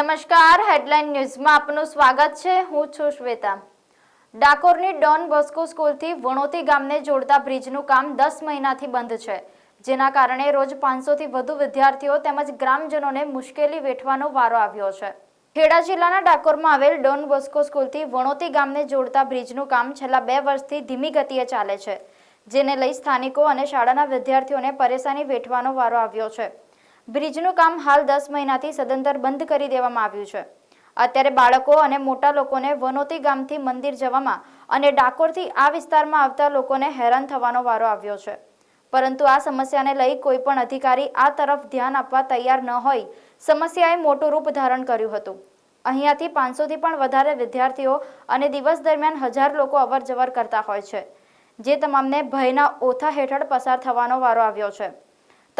નમસ્કાર હેડલાઇન ન્યૂઝમાં આપનું સ્વાગત છે. હું છું શ્વેતા. ડાકોરની ડોન બોસ્કો સ્કૂલથી વણોતી ગામને જોડતા બ્રિજનું કામ દસ મહિનાથી બંધ છે. જેના કારણે રોજ પાંચસોથી વધુ વિદ્યાર્થીઓ તેમજ ગ્રામજનોને મુશ્કેલી વેઠવાનો વારો આવ્યો છે. ખેડા જિલ્લાના ડાકોરમાં આવેલ ડોન બોસ્કો સ્કૂલથી વણોતી ગામને જોડતા બ્રિજનું કામ છેલ્લા બે વર્ષથી ધીમી ગતિએ ચાલે છે, જેને લઈ સ્થાનિકો અને શાળાના વિદ્યાર્થીઓને પરેશાની વેઠવાનો વારો આવ્યો છે. બ્રિજનું કામ હાલ દસ મહિનાથી સદંતર બંધ કરી દેવામાં આવ્યું છે. અત્યારે બાળકો અને મોટા લોકોને વનોતી ગામથી મંદિર જવામાં અને ડાકોરથી આ વિસ્તારમાં આવતા લોકોને હેરાન થવાનો વારો આવ્યો છે. પરંતુ આ સમસ્યાને લઈ કોઈ પણ અધિકારી આ તરફ ધ્યાન આપવા તૈયાર ન હોય, સમસ્યાએ મોટું રૂપ ધારણ કર્યું હતું. અહીંયાથી પાંચસોથી પણ વધારે વિદ્યાર્થીઓ અને દિવસ દરમિયાન હજાર લોકો અવર જવર કરતા હોય છે, જે તમામને ભયના ઓથા હેઠળ પસાર થવાનો વારો આવ્યો છે.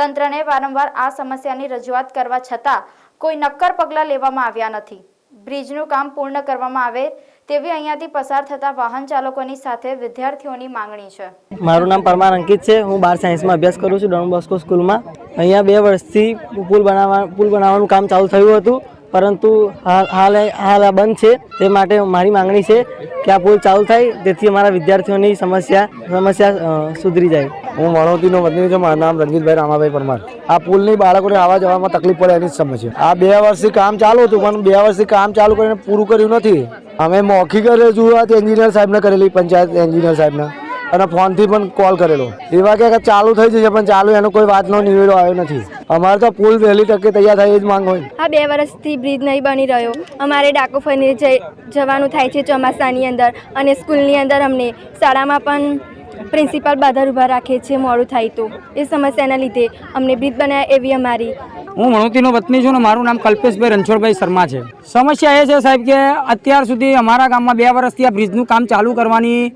તંત્રને વારંવાર આ સમસ્યાની રજૂઆત કરવા છતાં કોઈ નક્કર પગલાં લેવામાં આવ્યા નથી. બ્રિજનું કામ પૂર્ણ કરવામાં આવે તેવી અહીંયાથી પસાર થતા વાહન ચાલકોની સાથે વિદ્યાર્થીઓની માંગણી છે. મારું નામ પરમાર અંકિત છે. હું બાર સાયન્સમાં અભ્યાસ કરું છું ડોન બોસ્કો સ્કૂલમાં. અહીંયા બે વર્ષથી પુલ બનાવવા પુલ બનાવવાનું કામ ચાલુ થયું હતું, પરંતુ હાલ હાલ આ બંધ છે. તે માટે મારી માંગણી છે કે આ પુલ ચાલુ થાય તેથી અમારા વિદ્યાર્થીઓની સમસ્યા સમસ્યા સુધરી જાય. હું વણોતીનો વતની છું, મારું નામ રંજીતભાઈ રામાભાઈ પરમાર. આ પુલની બાળકોને આવવા જવામાં તકલીફ પડે એની જ સમસ્યા આ બે વર્ષથી કામ ચાલુ હતું, પણ બે વર્ષથી કામ ચાલુ કરીને પૂરું કર્યું નથી. અમે મૌખિક રજૂઆત એન્જિનિયર સાહેબને કરેલી, પંચાયત એન્જિનિયર સાહેબને. અને ફોનથી પણ કોલ કરેલો. એવા કે ચાલુ થઈ જશે, પણ ચાલુ એનો કોઈ વાતનો નિવેડો આવ્યો નથી. અમારે તો પુલ વહેલી તકે તૈયાર થાય એ જ માંગ હોય. આ બે વર્ષથી બ્રિજ નહીં બની રહ્યો. અમારે ડાકો ફરીને જવાનું થાય છે ચોમાસાની અંદર અને સ્કૂલની અંદર અમને શાળામાં પણ પ્રિન્સિપાલ બાધા ઊભા રાખે છે, મોડું થાય તો. એ સમસ્યાના લીધે અમને બ્રિજ બનાવ્યા એવી અમારી. હું વણોતીનો વતની છું ને મારું નામ કલ્પેશભાઈ રણછોડભાઈ શર્મા છે. સમસ્યા એ છે સાહેબ કે અત્યાર સુધી અમારા ગામમાં બે વર્ષથી આ બ્રિજનું કામ ચાલુ કરવાની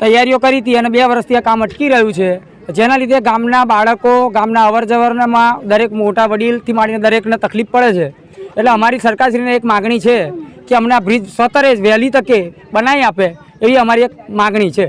તૈયારીઓ કરી હતી અને બે વર્ષથી આ કામ અટકી રહ્યું છે. જેના લીધે ગામના બાળકો, ગામના અવર જવરમાં દરેક મોટા વડીલથી માંડીને દરેકને તકલીફ પડે છે. એટલે અમારી સરકારશ્રીને એક માગણી છે કે અમને આ બ્રિજ સતરે વહેલી તકે બનાવી આપે એવી અમારી એક માગણી છે.